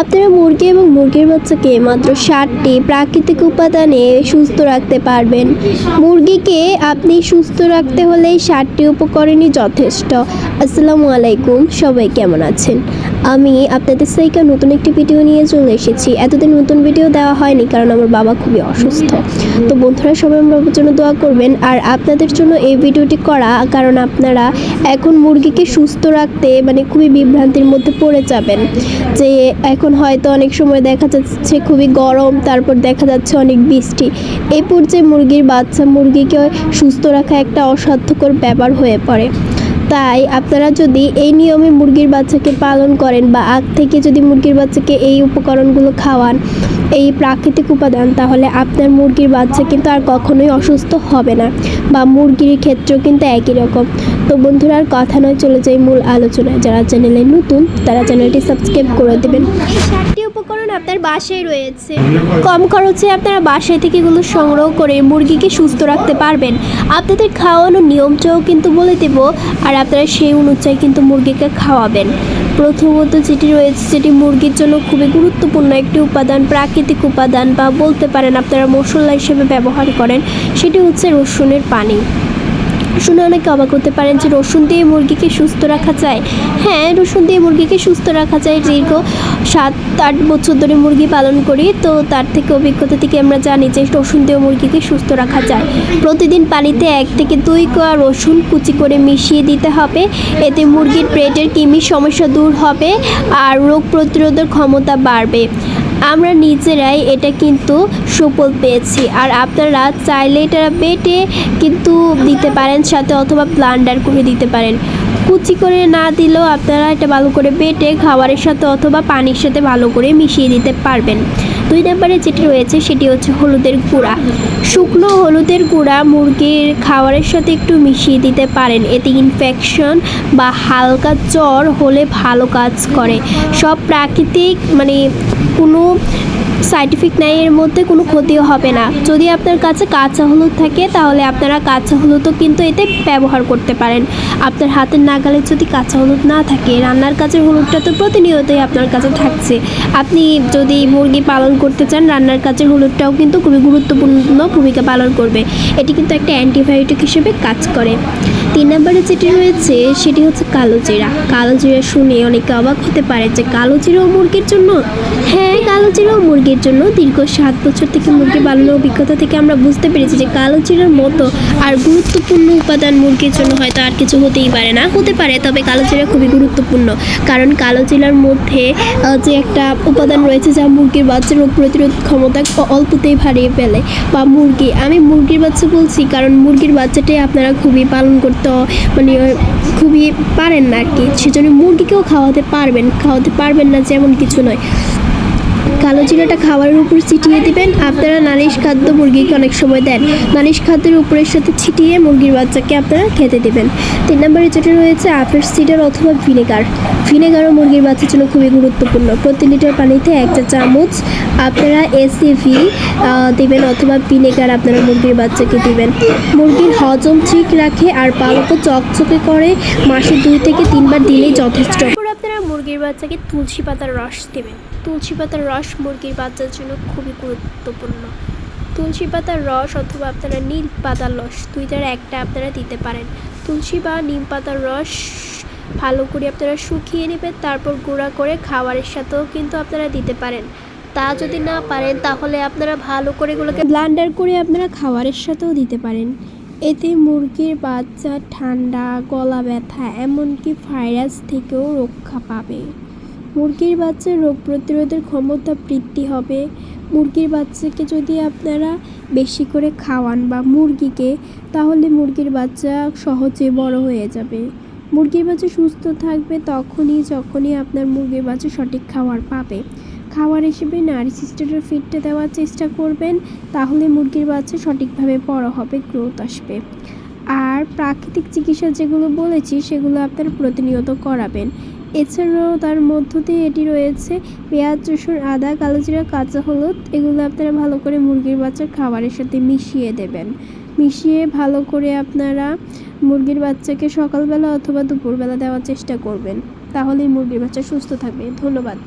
আপনারা মুরগি এবং মুরগির বাচ্চাকে মাত্র ষাটটি প্রাকৃতিক উপাদানে সুস্থ রাখতে পারবেন। মুরগিকে আপনি সুস্থ রাখতে হলে ষাটটি উপকরণই যথেষ্ট। আসসালামু আলাইকুম, সবাই কেমন আছেন? আমি আপনাদের সাইকা নতুন একটি ভিডিও নিয়ে চলে এসেছি। এতদিন নতুন ভিডিও দেওয়া হয়নি কারণ আমার বাবা খুবই অসুস্থ। তো বন্ধুরা, সবাই আমার জন্য দোয়া করবেন। আর আপনাদের জন্য এই ভিডিওটি করা, কারণ আপনারা এখন মুরগিকে সুস্থ রাখতে মানে খুবই বিভ্রান্তির মধ্যে পড়ে যাবেন। যে এখন হয়তো অনেক সময় দেখা যাচ্ছে খুবই গরম, তারপর দেখা যাচ্ছে অনেক বৃষ্টি। এই পর্যায়ে মুরগির বাচ্চা, মুরগিকে সুস্থ রাখা একটা অসাধ্যকর ব্যাপার হয়ে পড়ে। তাই আপনারা যদি এই নিয়মে মুরগির বাচ্চাকে পালন করেন বা আগ থেকে যদি মুরগির বাচ্চাকে এই উপকরণগুলো খাওয়ান, এই প্রাকৃতিক উপাদান, তাহলে আপনার মুরগির বাচ্চা কিন্তু আর কখনোই অসুস্থ হবে না বা মুরগির ক্ষেত্রেও কিন্তু একই রকম। তো বন্ধুরা, আর কথা নয়, চলে যাই মূল আলোচনায়। যারা চ্যানেলে নতুন, তারা চ্যানেলটি সাবস্ক্রাইব করে দেবেন। উপকরণ আপনার বাসায় রয়েছে। কম খরচে আপনারা বাসায় থেকে এগুলো সংগ্রহ করে মুরগিকে সুস্থ রাখতে পারবেন। আপনাদের খাওয়ানোর নিয়মটাও কিন্তু বলে দেব আর আপনারা সেই অনুযায়ী কিন্তু মুরগিকে খাওয়াবেন। প্রথমত যেটি রয়েছে যেটি মুরগির জন্য খুবই গুরুত্বপূর্ণ একটি উপাদান প্রাকৃতিক উপাদান বা বলতে পারেন আপনারা মশলা হিসেবে ব্যবহার করেন সেটি হচ্ছে রসুনের পানি। শুনে অনেকে অবাক হতে পারেন যে রসুন দিয়ে মুরগিকে সুস্থ রাখা যায়। হ্যাঁ রসুন দিয়ে মুরগিকে সুস্থ রাখা যায়। দীর্ঘ সাত আট বছর ধরে মুরগি পালন করি, তো তার থেকে অভিজ্ঞতা থেকে আমরা জানি যে রসুন দিয়ে মুরগিকে সুস্থ রাখা যায়। প্রতিদিন পানিতে এক থেকে দুই কোয়া রসুন কুচি করে মিশিয়ে দিতে হবে। এতে মুরগির পেটের কৃমির সমস্যা দূর হবে আর রোগ প্রতিরোধের ক্ষমতা বাড়বে। আমরা নিজেরাই এটা কিন্তু সুফল পেয়েছি। আর আপনারা চাইলে এটা বেটে কিন্তু দিতে পারেন, সাথে অথবা ব্লান্ডার করে দিতে পারেন। কুচি করে না দিলেও আপনারা এটা ভালো করে বেটে খাবারের সাথে অথবা পানির সাথে ভালো করে মিশিয়ে দিতে পারবেন। দুই নম্বরে যেটি রয়েছে সেটি হচ্ছে হলুদের গুঁড়া। শুকনো হলুদের গুঁড়া মুরগির খাবারের সাথে একটু মিশিয়ে দিতে পারেন। এতে ইনফেকশন বা হালকা জ্বর হলে ভালো কাজ করে। সব প্রাকৃতিক মানে কোনো সাইন্টিফিক নাই এর মধ্যে কোনো ক্ষতিও হবে না। যদি আপনার কাছে কাঁচা হলুদ থাকে, তাহলে আপনারা কাঁচা হলুদও কিন্তু এতে ব্যবহার করতে পারেন। আপনার হাতের নাগালে যদি কাঁচা হলুদ না থাকে, রান্নার কাজের হলুদটা তো প্রতিনিয়তই আপনার কাছে থাকছে। আপনি যদি মুরগি পালন করতে চান, রান্নার কাজের হলুদটাও কিন্তু খুবই গুরুত্বপূর্ণ ভূমিকা পালন করবে। এটি কিন্তু একটা অ্যান্টিবায়োটিক হিসেবে কাজ করে। তিন নম্বরে যেটি রয়েছে, সেটি হচ্ছে কালো জিরা। কালো জিরা শুনে অনেকে অবাক হতে পারে যে কালো জিরাও মুরগির জন্য হ্যাঁ কালো জিরাও মুরগির জন্য দীর্ঘ সাত বছর থেকে মুরগি পালনের অভিজ্ঞতা থেকে আমরা বুঝতে পেরেছি যে কালো জিরার মতো আর গুরুত্বপূর্ণ উপাদান মুরগির জন্য হয়তো আর কিছু হতেই পারে না। হতে পারে, তবে কালো জিরা খুবই গুরুত্বপূর্ণ। কারণ কালো জিরার মধ্যে যে একটা উপাদান রয়েছে যা মুরগির বাচ্চার রোগ প্রতিরোধ ক্ষমতা অল্পতেই হারিয়ে ফেলে বা মুরগি। আমি মুরগির বাচ্চা বলছি কারণ মুরগির বাচ্চাটাই আপনারা খুবই পালন করতে মানে খুবই পারেন না আর কি। সেজন্য মুরগিকেও খাওয়াতে পারবেন খাওয়াতে পারবেন না যেমন কিছু নয়। কালো জিরাটা খাবারের উপর ছিটিয়ে দিবেন। আপনারা নালিশ খাদ্য মুরগিকে অনেক সময় দেন। নালিশ খাদ্যের উপরের সাথে ছিটিয়ে মুরগির বাচ্চাকে আপনারা খেতে দিবেন। তিন নম্বরে যেটা রয়েছে, আপেল, সিডার অথবা ভিনেগার। ভিনেগারও মুরগির বাচ্চার জন্য খুবই গুরুত্বপূর্ণ। প্রতি লিটার পানিতে এক চা চামচ আপনারা এসিভি দেবেন অথবা ভিনেগার আপনারা মুরগির বাচ্চাকে দিবেন। মুরগির হজম ঠিক রাখে আর পালকও চকচকে করে। মাসে দুই থেকে তিনবার দিলেই যথেষ্ট। আপনারা মুরগির বাচ্চাকে তুলসী পাতার রস দেবেন। তুলসী পাতার রস মুরগির বাচ্চার জন্য খুবই গুরুত্বপূর্ণ। তুলসী পাতার রস অথবা আপনারা নীল পাতার রস, দুইটার একটা আপনারা দিতে পারেন। তুলসী বা নিম পাতার রস ভালো করে আপনারা শুকিয়ে নেবেন, তারপর গুঁড়া করে খাবারের সাথেও কিন্তু আপনারা দিতে পারেন। তা যদি না পারেন, তাহলে আপনারা ভালো করে এগুলোকে ব্লান্ডার করে আপনারা খাবারের সাথেও দিতে পারেন। এতে মুরগির বাচ্চা ঠান্ডা, গলা ব্যথা, এমনকি ভাইরাস থেকেও রক্ষা পাবে। মুরগির বাচ্চার রোগ প্রতিরোধের ক্ষমতা বৃদ্ধি হবে। মুরগির বাচ্চাকে যদি আপনারা বেশি করে খাওয়ান বা মুরগিকে, তাহলে মুরগির বাচ্চা সহজে বড় হয়ে যাবে। মুরগির বাচ্চা সুস্থ থাকবে তখনই, যখনই আপনার মুরগির বাচ্চা সঠিক খাবার পাবে। খাবার হিসেবে নারী সিস্টেটের ফিটটা দেওয়ার চেষ্টা করবেন, তাহলে মুরগির বাচ্চা সঠিকভাবে বড় হবে গ্রোথ আসবে। আর প্রাকৃতিক চিকিৎসা যেগুলো বলেছি, সেগুলো আপনারা প্রতিনিয়ত করাবেন। এছাড়াও তার মধ্য দিয়ে এটি রয়েছে পেঁয়াজ, রসুন, আদা, কালোজিরা, কাঁচা হলুদ। এগুলো আপনারা ভালো করে মুরগির বাচ্চার খাবারের সাথে মিশিয়ে দেবেন। মিশিয়ে ভালো করে আপনারা মুরগির বাচ্চাকে সকালবেলা অথবা দুপুরবেলা দেওয়ার চেষ্টা করবেন। তাহলেই মুরগির বাচ্চা সুস্থ থাকবে। ধন্যবাদ।